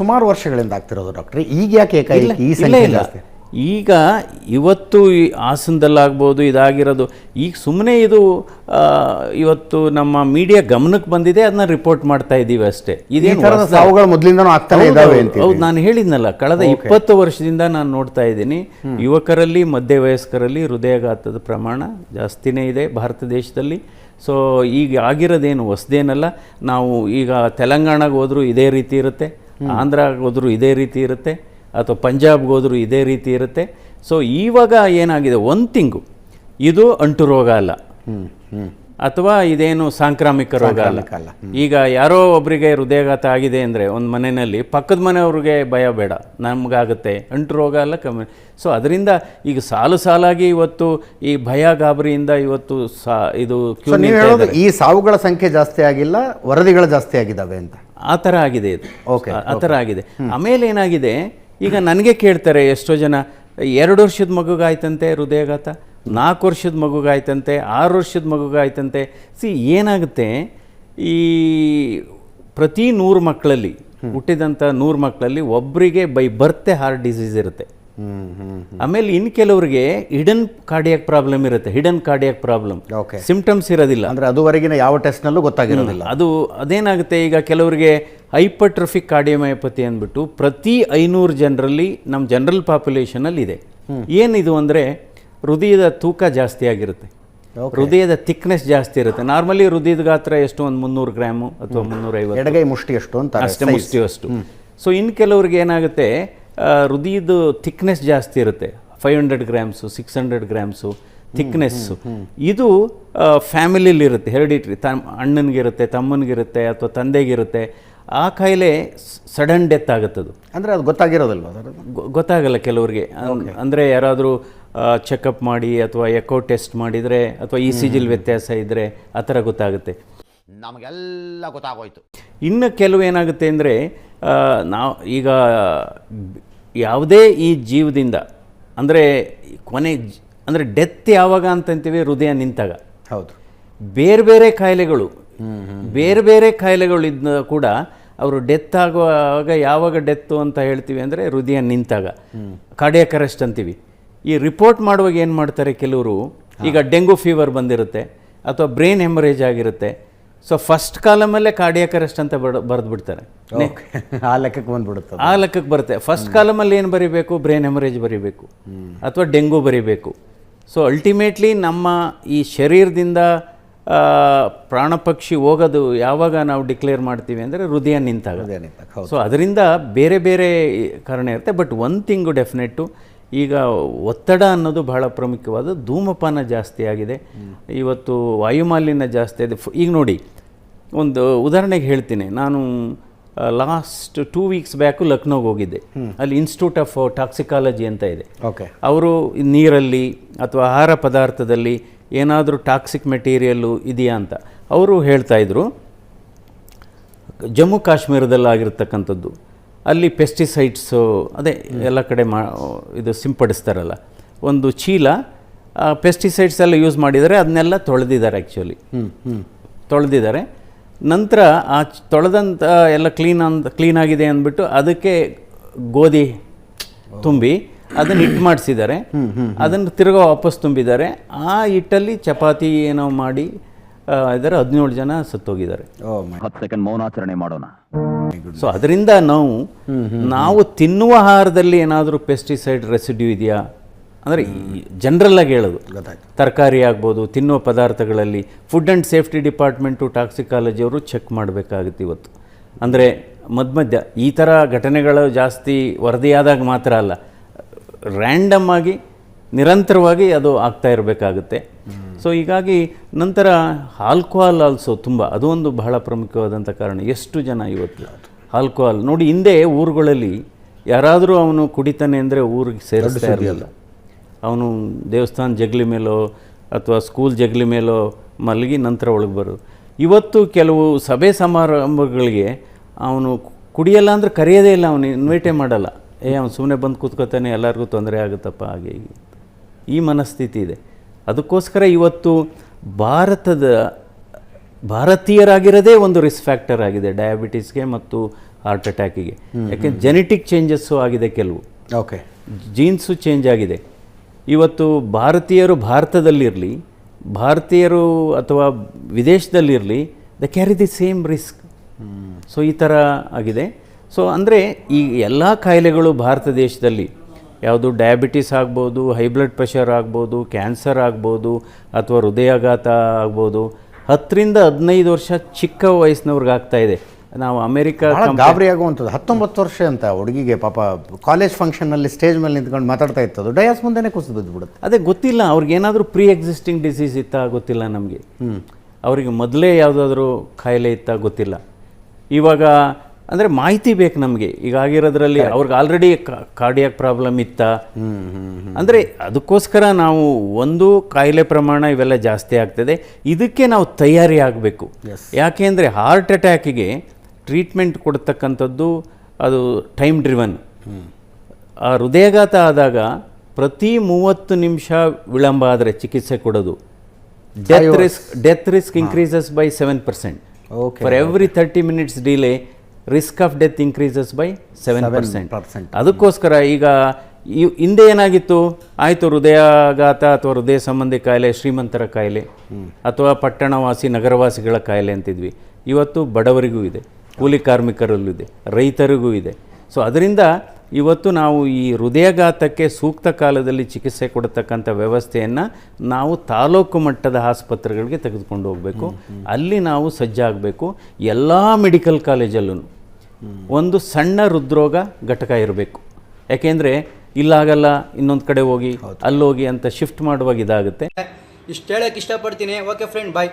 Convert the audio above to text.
ಸುಮಾರು ವರ್ಷಗಳಿಂದ ಆಗ್ತಿರೋದು ಡಾಕ್ಟ್ರೆ. ಈಗ ಯಾಕೆ ಈ ಸಂಖ್ಯೆ. ಜಾಸ್ತಿ? ಈಗ ಇವತ್ತು ಈ ಹಾಸನದಲ್ಲಾಗ್ಬೋದು ಇದಾಗಿರೋದು ಈಗ ಸುಮ್ಮನೆ ಇದು ಇವತ್ತು ನಮ್ಮ ಮೀಡಿಯಾ ಗಮನಕ್ಕೆ ಬಂದಿದೆ ಅದನ್ನ ರಿಪೋರ್ಟ್ ಮಾಡ್ತಾ ಇದ್ದೀವಿ ಅಷ್ಟೇ. ಸಾವುಗಳು ಮೊದಲಿಂದನೂ ಆಗ್ತಾನೆ ಹೌದು, ಅಂತ ಹೌದು ನಾನು ಹೇಳಿದ್ನಲ್ಲ ಕಳೆದ ಇಪ್ಪತ್ತು ವರ್ಷದಿಂದ ನಾನು ನೋಡ್ತಾ ಇದ್ದೀನಿ. ಯುವಕರಲ್ಲಿ ಮಧ್ಯ ವಯಸ್ಕರಲ್ಲಿ ಹೃದಯಾಘಾತದ ಪ್ರಮಾಣ ಜಾಸ್ತಿನೇ ಇದೆ ಭಾರತ ದೇಶದಲ್ಲಿ. ಸೊ ಈಗ ಆಗಿರೋದೇನು ಹೊಸದೇನಲ್ಲ ನಾವು ಈಗ ತೆಲಂಗಾಣಗೆ ಹೋದರೂ ಇದೇ ರೀತಿ ಇರುತ್ತೆ. ಆಂಧ್ರಾಗೆ ಹೋದರೂ ಇದೇ ರೀತಿ ಇರುತ್ತೆ ಅಥವಾ ಪಂಜಾಬ್ಗೆ ಹೋದರೂ ಇದೇ ರೀತಿ ಇರುತ್ತೆ. ಸೊ ಇವಾಗ ಏನಾಗಿದೆ? ಒಂದು ತಿಂಗು. ಇದು ಅಂಟು ರೋಗ ಅಲ್ಲ. ಅಥವಾ ಇದೇನು ಸಾಂಕ್ರಾಮಿಕ ರೋಗ ಅಲ್ಲ. ಈಗ ಯಾರೋ ಒಬ್ಬರಿಗೆ ಹೃದಯಾಘಾತ ಆಗಿದೆ ಅಂದರೆ ಒಂದು ಮನೆಯಲ್ಲಿ ಪಕ್ಕದ ಮನೆಯವ್ರಿಗೆ ಭಯ ಬೇಡ. ನಮಗಾಗುತ್ತೆ. ಅಂಟು ರೋಗ ಅಲ್ಲ ಕಮ್ಮಿ. ಸೊ ಅದರಿಂದ ಈಗ ಸಾಲು ಸಾಲಾಗಿ ಇವತ್ತು ಈ ಭಯ ಗಾಬರಿಯಿಂದ ಇವತ್ತು ಸಾ ಇದು ಈ ಸಾವುಗಳ ಸಂಖ್ಯೆ ಜಾಸ್ತಿ ಆಗಿಲ್ಲ ವರದಿಗಳು ಜಾಸ್ತಿ ಆಗಿದ್ದಾವೆ ಅಂತ. ಆ ಥರ ಆಗಿದೆ ಇದು. ಓಕೆ ಆ- ಥರ ಆಗಿದೆ. ಆಮೇಲೆ ಏನಾಗಿದೆ? ಈಗ ನನಗೆ ಕೇಳ್ತಾರೆ ಎಷ್ಟೋ ಜನ ಎರಡು ವರ್ಷದ ಮಗುಗಾಯ್ತಂತೆ ಹೃದಯಾಘಾತ ನಾಲ್ಕು ವರ್ಷದ ಮಗುಗಾಯ್ತಂತೆ ಆರು ವರ್ಷದ ಮಗುಗಾಯ್ತಂತೆ. ಸಿ ಏನಾಗುತ್ತೆ? ಈ ಪ್ರತಿ ನೂರು ಮಕ್ಕಳಲ್ಲಿ ಹುಟ್ಟಿದಂಥ ನೂರು ಮಕ್ಕಳಲ್ಲಿ ಒಬ್ಬರಿಗೆ ಬೈ ಬರ್ತೆ ಹಾರ್ಟ್ ಡಿಸೀಸ್ ಇರುತ್ತೆ. ಆಮೇಲೆ ಇನ್ ಕೆಲವರಿಗೆ ಹಿಡನ್ ಕಾರ್ಡಿಯಾಕ್ ಪ್ರಾಬ್ಲಮ್ ಇರುತ್ತೆ ಹಿಡನ್ ಕಾರ್ಡಿಯಾಕ್ ಪ್ರಾಬ್ಲಮ್ ಸಿಂಪ್ಟಮ್ಸ್ ಇರೋದಿಲ್ಲ. ಅಂದ್ರೆ ಅದುವರೆಗಿನ ಯಾವ ಟೆಸ್ಟ್ನಲ್ಲೂ ಗೊತ್ತಾಗಿರೋದಿಲ್ಲ. ಅದು ಅದೇನಾಗುತ್ತೆ ಈಗ ಕೆಲವರಿಗೆ ಹೈಪರ್ಟ್ರಫಿಕ್ ಕಾರ್ಡಿಯೋಮಯೋಪತಿ ಅಂದ್ಬಿಟ್ಟು ಪ್ರತಿ ಐನೂರು ಜನರಲ್ಲಿ ನಮ್ಮ ಜನರಲ್ ಪಾಪ್ಯುಲೇಷನಲ್ಲಿ ಇದೆ. ಏನಿದು ಅಂದ್ರೆ ಹೃದಯದ ತೂಕ ಜಾಸ್ತಿ ಆಗಿರುತ್ತೆ. ಹೃದಯದ ಥಿಕ್ನೆಸ್ ಜಾಸ್ತಿ ಇರುತ್ತೆ. ನಾರ್ಮಲಿ ಹೃದಯದ ಗಾತ್ರ ಎಷ್ಟು? ಒಂದು ಮುನ್ನೂರು ಗ್ರಾಮು ಅಥವಾ ಮುನ್ನೂರೈವತ್ತು. ಎಡಗೈ ಮುಷ್ಟಿ ಎಷ್ಟು ಅಂತ ಅಷ್ಟೇ ಮುಷ್ಟಿಯಷ್ಟು. ಸೊ ಇನ್ ಕೆಲವ್ರಿಗೆ ಏನಾಗುತ್ತೆ ಹೃದಯದ ಥಿಕ್ನೆಸ್ ಜಾಸ್ತಿ ಇರುತ್ತೆ. Five hundred grams six hundred grams thickness ಇದು ಫ್ಯಾಮಿಲಿಲಿ ಇರುತ್ತೆ. ಹೆರಿಡಿಟ್ರಿ ತಮ್ಮ ಅಣ್ಣನಿಗಿರುತ್ತೆ ತಮ್ಮನಿಗಿರುತ್ತೆ ಅಥವಾ ತಂದೆಗಿರುತ್ತೆ. ಆ ಕಾಯಿಲೆ ಸಡನ್ ಡೆತ್ ಆಗುತ್ತದು. ಅಂದರೆ ಅದು ಗೊತ್ತಾಗಿರೋದಲ್ವ ಗೊ- ಗೊತ್ತಾಗಲ್ಲ ಕೆಲವರಿಗೆ. ಅಂದರೆ ಅಂದ್ರೆ ಯಾರಾದರೂ ಚೆಕಪ್ ಮಾಡಿ ಅಥವಾ ಎಕೋ ಟೆಸ್ಟ್ ಮಾಡಿದರೆ ಅಥವಾ ಇ ಸಿ ಜಿಲ್ ವ್ಯತ್ಯಾಸ ಇದ್ದರೆ ಆ ಥರ ಗೊತ್ತಾಗುತ್ತೆ. ನಮಗೆಲ್ಲ ಗೊತ್ತಾಗೋಯ್ತು. ಇನ್ನು ಕೆಲವು ಏನಾಗುತ್ತೆ ಅಂದರೆ ನಾವು ಈಗ ಯಾವುದೇ ಈ ಜೀವದಿಂದ ಅಂದರೆ ಕೊನೆ ಅಂದರೆ ಡೆತ್ ಯಾವಾಗ ಅಂತಂತೀವಿ? ಹೃದಯ ನಿಂತಾಗ. ಹೌದು. ಬೇರೆ ಬೇರೆ ಕಾಯಿಲೆಗಳು ಬೇರೆ ಬೇರೆ ಕಾಯಿಲೆಗಳು ಇದ್ನ ಕೂಡ ಅವರು ಡೆತ್ ಆಗುವಾಗ ಯಾವಾಗ ಡೆತ್ತು ಅಂತ ಹೇಳ್ತೀವಿ ಅಂದರೆ ಹೃದಯ ನಿಂತಾಗ. ಕಾರ್ಡಿಯಾಕ್ ಕರೆಸ್ಟ್ ಅಂತೀವಿ. ಈ ರಿಪೋರ್ಟ್ ಮಾಡುವಾಗ ಏನು ಮಾಡ್ತಾರೆ ಕೆಲವರು? ಈಗ ಡೆಂಗು ಫೀವರ್ ಬಂದಿರುತ್ತೆ ಅಥವಾ ಬ್ರೈನ್ ಹೆಮರೇಜ್ ಆಗಿರುತ್ತೆ ಸೊ ಫಸ್ಟ್ ಕಾಲಮಲ್ಲೇ ಕಾರ್ಡಿಯಾಕ್ ಅರೆಸ್ಟ್ ಅಂತ ಬರೆದು ಬಿಡ್ತಾರೆ ಆ ಲೆಕ್ಕಕ್ಕೆ ಬಂದ್ಬಿಡುತ್ತೆ ಆ ಲೆಕ್ಕಕ್ಕೆ ಬರುತ್ತೆ. ಫಸ್ಟ್ ಕಾಲಮಲ್ಲಿ ಏನು ಬರೀಬೇಕು? ಬ್ರೈನ್ ಹೆಮರೇಜ್ ಬರೀಬೇಕು. ಅಥವಾ ಡೆಂಗು ಬರೀಬೇಕು. ಸೊ ಅಲ್ಟಿಮೇಟ್ಲಿ ನಮ್ಮ ಈ ಶರೀರದಿಂದ ಪ್ರಾಣ ಪಕ್ಷಿ ಹೋಗೋದು ಯಾವಾಗ ನಾವು ಡಿಕ್ಲೇರ್ ಮಾಡ್ತೀವಿ ಅಂದರೆ ಹೃದಯ ನಿಂತಾಗ. ಸೊ ಅದರಿಂದ ಬೇರೆ ಬೇರೆ ಕಾರಣ ಇರುತ್ತೆ. ಬಟ್ ಒಂದು ತಿಂಗು ಡೆಫಿನೆಟ್ಟು ಈಗ ಒತ್ತಡ ಅನ್ನೋದು ಬಹಳ ಪ್ರಮುಖವಾದ ಧೂಮಪಾನ ಜಾಸ್ತಿ ಆಗಿದೆ. ಇವತ್ತು ವಾಯುಮಾಲಿನ್ಯ ಜಾಸ್ತಿ ಇದೆ ಫ್- ಈಗ ನೋಡಿ ಒಂದು ಉದಾಹರಣೆಗೆ ಹೇಳ್ತೀನಿ. ನಾನು ಲಾಸ್ಟ್ ಟೂ ವೀಕ್ಸ್ ಬ್ಯಾಕು ಲಕ್ನೋಗೆ ಹೋಗಿದ್ದೆ. ಅಲ್ಲಿ ಇನ್ಸ್ಟಿಟ್ಯೂಟ್ ಆಫ್ ಟಾಕ್ಸಿಕಾಲಜಿ ಅಂತ ಇದೆ. ಓಕೆ. ಅವರು ನೀರಲ್ಲಿ ಅಥವಾ ಆಹಾರ ಪದಾರ್ಥದಲ್ಲಿ ಏನಾದರೂ ಟಾಕ್ಸಿಕ್ ಮೆಟೀರಿಯಲ್ಲು ಇದೆಯಾ ಅಂತ ಅವರು ಹೇಳ್ತಾ ಇದ್ರು. ಜಮ್ಮು ಕಾಶ್ಮೀರದಲ್ಲಾಗಿರ್ತಕ್ಕಂಥದ್ದು. ಅಲ್ಲಿ ಪೆಸ್ಟಿಸೈಡ್ಸು ಅದೇ ಎಲ್ಲ ಕಡೆ ಮಾ ಇದು ಸಿಂಪಡಿಸ್ತಾರಲ್ಲ. ಒಂದು ಚೀಲ ಪೆಸ್ಟಿಸೈಡ್ಸ್ ಎಲ್ಲ ಯೂಸ್ ಮಾಡಿದರೆ ಅದನ್ನೆಲ್ಲ ತೊಳೆದಿದ್ದಾರೆ ಆ್ಯಕ್ಚುಲಿ ತೊಳೆದಿದ್ದಾರೆ. ನಂತರ ಆ ಚ್- ತೊಳೆದಂಥ ಎಲ್ಲ ಕ್ಲೀನ್ ಅಂತ ಕ್ಲೀನ್ ಆಗಿದೆ ಅಂದ್ಬಿಟ್ಟು ಅದಕ್ಕೆ ಗೋಧಿ ತುಂಬಿ ಅದನ್ನು ಹಿಟ್ಟು ಮಾಡಿಸಿದ್ದಾರೆ. ಅದನ್ನು ತಿರ್ಗಾ ವಾಪಸ್ ತುಂಬಿದ್ದಾರೆ. ಆ ಹಿಟ್ಟಲ್ಲಿ ಚಪಾತಿ ಏನೋ ಮಾಡಿ ಇದ್ದಾರೆ. ಹದಿನೇಳು ಜನ ಸತ್ತೋಗಿದ್ದಾರೆ. ಹತ್ತು ಸೆಕೆಂಡ್ ಮೌನಾಚರಣೆ ಮಾಡೋಣ. ಸೊ ಅದರಿಂದ ನಾವು ನಾವು ತಿನ್ನುವ ಆಹಾರದಲ್ಲಿ ಏನಾದರೂ ಪೆಸ್ಟಿಸೈಡ್ ರೆಸಿಡ್ಯೂ ಇದೆಯಾ? ಅಂದರೆ ಜನರಲ್ ಆಗಿ ಹೇಳೋದು. ತರಕಾರಿ ಆಗ್ಬೋದು ತಿನ್ನುವ ಪದಾರ್ಥಗಳಲ್ಲಿ food and safety department toxicology ಅವರು ಚೆಕ್ ಮಾಡಬೇಕಾಗುತ್ತೆ ಇವತ್ತು. ಅಂದರೆ ಮಧ್ಯ ಮಧ್ಯ ಈ ಥರ ಘಟನೆಗಳು ಜಾಸ್ತಿ ವರದಿಯಾದಾಗ ಮಾತ್ರ ಅಲ್ಲ ರ್ಯಾಂಡಮ್ ಆಗಿ ನಿರಂತರವಾಗಿ ಅದು ಆಗ್ತಾ ಇರಬೇಕಾಗುತ್ತೆ. ಸೊ ಹೀಗಾಗಿ ನಂತರ ಆಲ್ಕೋಹಾಲ್ ಆಲ್ಸೋ ತುಂಬ ಅದು ಒಂದು ಬಹಳ ಪ್ರಮುಖವಾದಂಥ ಕಾರಣ. ಎಷ್ಟು ಜನ ಇವತ್ತು ಆಲ್ಕೋಹಾಲ್ ನೋಡಿ ಹಿಂದೆ ಊರುಗಳಲ್ಲಿ ಯಾರಾದರೂ ಅವನು ಕುಡಿತಾನೆ ಅಂದರೆ ಊರಿಗೆ ಸೇರಿಸ್ತಾ ಇರಲಿಲ್ಲ. ಅವನು ದೇವಸ್ಥಾನ ಜಗಲಿ ಮೇಲೋ ಅಥವಾ ಸ್ಕೂಲ್ ಜಗಲಿ ಮೇಲೋ ಮಲಗಿ ನಂತರ ಒಳಗೆ ಬರೋದು. ಇವತ್ತು ಕೆಲವು ಸಭೆ ಸಮಾರಂಭಗಳಿಗೆ ಅವನು ಕುಡಿಯಲ್ಲ ಅಂದರೆ ಕರೆಯೋದೇ ಇಲ್ಲ ಅವನು ಇನ್ವೈಟೇ ಮಾಡಲ್ಲ. ಏ ಅವನು ಸುಮ್ಮನೆ ಬಂದು ಕೂತ್ಕೋತಾನೆ ಎಲ್ಲರಿಗೂ ತೊಂದರೆ ಆಗುತ್ತಪ್ಪ ಹಾಗೆ ಹೀಗೆ. ಈ ಮನಸ್ಥಿತಿ ಇದೆ. ಅದಕ್ಕೋಸ್ಕರ ಇವತ್ತು ಭಾರತದ ಭಾರತೀಯರಾಗಿರೋದೇ ಒಂದು ರಿಸ್ಕ್ ಫ್ಯಾಕ್ಟರ್ ಆಗಿದೆ ಡಯಾಬಿಟಿಸ್ಗೆ ಮತ್ತು ಹಾರ್ಟ್ ಅಟ್ಯಾಕಿಗೆ ಯಾಕೆ ಜೆನೆಟಿಕ್ ಚೇಂಜಸ್ಸು ಆಗಿದೆ ಕೆಲವು. ಓಕೆ. ಜೀನ್ಸು ಚೇಂಜ್ ಆಗಿದೆ. ಇವತ್ತು ಭಾರತೀಯರು ಭಾರತದಲ್ಲಿರಲಿ ಭಾರತೀಯರು ಅಥವಾ ವಿದೇಶದಲ್ಲಿರಲಿ they carry the same risk so ಈ ಥರ ಆಗಿದೆ. ಸೊ ಅಂದರೆ ಈ ಎಲ್ಲ ಕಾಯಿಲೆಗಳು ಭಾರತ ದೇಶದಲ್ಲಿ ಯಾವುದು ಡಯಾಬಿಟಿಸ್ ಆಗ್ಬೋದು ಹೈ ಬ್ಲಡ್ ಪ್ರೆಷರ್ ಆಗ್ಬೋದು ಕ್ಯಾನ್ಸರ್ ಆಗ್ಬೋದು ಅಥವಾ ಹೃದಯಾಘಾತ ಆಗ್ಬೋದು. ಹತ್ತರಿಂದ ಹದಿನೈದು ವರ್ಷ ಚಿಕ್ಕ ವಯಸ್ಸಿನವ್ರಿಗೆ ಆಗ್ತಾ ಇದೆ. ನಾವು ಅಮೆರಿಕ ಗಾಬರಿ ಆಗುವಂಥದ್ದು. ಹತ್ತೊಂಬತ್ತು ವರ್ಷ ಅಂತ ಹುಡುಗಿಗೆ ಪಾಪ ಕಾಲೇಜ್ ಫಂಕ್ಷನಲ್ಲಿ ಸ್ಟೇಜ್ ಮೇಲೆ ನಿಂತ್ಕೊಂಡು ಮಾತಾಡ್ತಾ ಇತ್ತದು ಡಯಾಸ್ ಮುಂದೆನೇ ಕುಸಿದು ಬಿದ್ದುಬಿಡುತ್ತೆ ಅದೇ ಗೊತ್ತಿಲ್ಲ ಅವ್ರಿಗೆ ಏನಾದರೂ ಪ್ರೀ ಎಕ್ಸಿಸ್ಟಿಂಗ್ ಡಿಸೀಸ್ ಇತ್ತಾ ಗೊತ್ತಿಲ್ಲ ನಮಗೆ. ಅವರಿಗೆ ಮೊದಲೇ ಯಾವುದಾದ್ರೂ ಕಾಯಿಲೆ ಇತ್ತಾ ಗೊತ್ತಿಲ್ಲ. ಇವಾಗ ಅಂದರೆ ಮಾಹಿತಿ ಬೇಕು ನಮಗೆ. ಈಗ ಆಗಿರೋದ್ರಲ್ಲಿ ಅವ್ರಿಗೆ ಆಲ್ರೆಡಿ ಕಾರ್ಡಿಯಾಕ್ ಪ್ರಾಬ್ಲಮ್ ಇತ್ತಾ? ಅಂದರೆ ಅದಕ್ಕೋಸ್ಕರ ನಾವು ಒಂದು ಕಾಯಿಲೆ ಪ್ರಮಾಣ ಇವೆಲ್ಲ ಜಾಸ್ತಿ ಆಗ್ತದೆ. ಇದಕ್ಕೆ ನಾವು ತಯಾರಿ ಆಗಬೇಕು. ಯಾಕೆಂದರೆ ಹಾರ್ಟ್ ಅಟ್ಯಾಕಿಗೆ ಟ್ರೀಟ್ಮೆಂಟ್ ಕೊಡ್ತಕ್ಕಂಥದ್ದು ಅದು ಟೈಮ್ ಡ್ರಿವನ್ ಆ ಹೃದಯಾಘಾತ ಆದಾಗ ಪ್ರತಿ ಮೂವತ್ತು ನಿಮಿಷ ವಿಳಂಬ ಆದರೆ ಚಿಕಿತ್ಸೆ ಕೊಡೋದು. Death risk death risk increases by seven percent okay for every thirty minutes delay risk of death increases by seven percent percent ಅದಕ್ಕೋಸ್ಕರ ಈಗ ಈ- ಹಿಂದೆ ಏನಾಗಿತ್ತು? ಆಯಿತು ಹೃದಯಾಘಾತ ಅಥವಾ ಹೃದಯ ಸಂಬಂಧಿ ಕಾಯಿಲೆ ಶ್ರೀಮಂತರ ಕಾಯಿಲೆ ಅಥವಾ ಪಟ್ಟಣವಾಸಿ ನಗರವಾಸಿಗಳ ಕಾಯಿಲೆ ಅಂತಿದ್ವಿ. ಇವತ್ತು ಬಡವರಿಗೂ ಇದೆ. ಕೂಲಿ ಕಾರ್ಮಿಕರಲ್ಲೂ ಇದೆ. ರೈತರಿಗೂ ಇದೆ. ಸೊ ಅದರಿಂದ ಇವತ್ತು ನಾವು ಈ ಹೃದಯಾಘಾತಕ್ಕೆ ಸೂಕ್ತ ಕಾಲದಲ್ಲಿ ಚಿಕಿತ್ಸೆ ಕೊಡತಕ್ಕಂಥ ವ್ಯವಸ್ಥೆಯನ್ನು ನಾವು ತಾಲೂಕು ಮಟ್ಟದ ಆಸ್ಪತ್ರೆಗಳಿಗೆ ತೆಗೆದುಕೊಂಡು ಹೋಗಬೇಕು. ಅಲ್ಲಿ ನಾವು ಸಜ್ಜಾಗಬೇಕು. ಎಲ್ಲ ಮೆಡಿಕಲ್ ಕಾಲೇಜಲ್ಲೂ ಒಂದು ಸಣ್ಣ ಹೃದ್ರೋಗ ಘಟಕ ಇರಬೇಕು. ಯಾಕೆಂದರೆ ಇಲ್ಲಾಗಲ್ಲ ಇನ್ನೊಂದು ಕಡೆ ಹೋಗಿ ಅಲ್ಲೋಗಿ ಅಂತ ಶಿಫ್ಟ್ ಮಾಡುವಾಗ ಇದಾಗುತ್ತೆ. ಇಷ್ಟು ಹೇಳಕ್ಕೆ ಇಷ್ಟಪಡ್ತೀನಿ. Okay friend bye